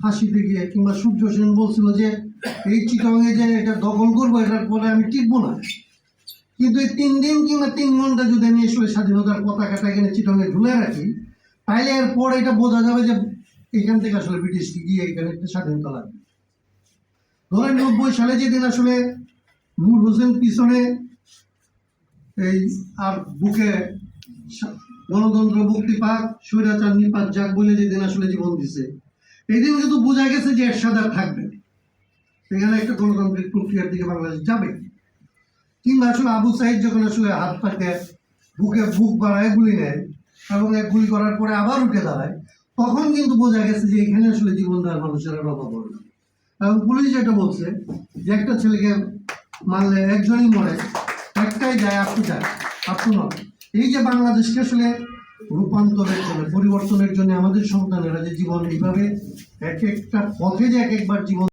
ফাঁসিতে গিয়ে কিংবা সূর্য সেন বলছিল যে, এই চিটংয়ে যে এটা দখল করব, এটার পরে আমি টিকবো না। কিন্তু এই তিন দিন কিংবা তিন ঘণ্টা যদি আমি আসলে স্বাধীনতার পতাকাটা এখানে চিটংয়ে ঝুলে রাখি, তাইলে এরপর এটা বোঝা যাবে যে এখান থেকে আসলে ব্রিটিশ গিয়ে এখানে একটা স্বাধীনতা লাগবে। ধরেন নব্বই সালে যেদিন আসলে নূর হোসেন পিছনে এই আর বুকে গণতন্ত্র, মুক্তি পাক, স্বৈরাচার নিপাত যাক বলে যেদিন আসলে জীবন দিছে দিন কিন্তু বোঝা গেছে যে এরশাদ আর থাকবে এখানে একটা গণতান্ত্রিক প্রক্রিয়ার দিকে বাংলাদেশ যাবে কিংবা আসলে আবু সাহিদ যখন আসলে হাত পাকে, বুকে বুক বাড়ায় গুলি নেয় এবং এক গুলি করার পরে আবার উঠে দাঁড়ায়, তখন কিন্তু বোঝা গেছে যে এখানে আসলে জীবন দেওয়ার মানুষের আর অভাব হবে এবং পুলিশ যেটা বলছে, যে একটা ছেলেকে মারলে একজনই মরে, একটাই যায় আপনি যায় আপনি নয়। এই যে বাংলাদেশকে আসলে রূপান্তরের জন্য, পরিবর্তনের জন্য আমাদের সন্তানেরা যে জীবন এইভাবে এক একটা পথে যে এক একবার জীবন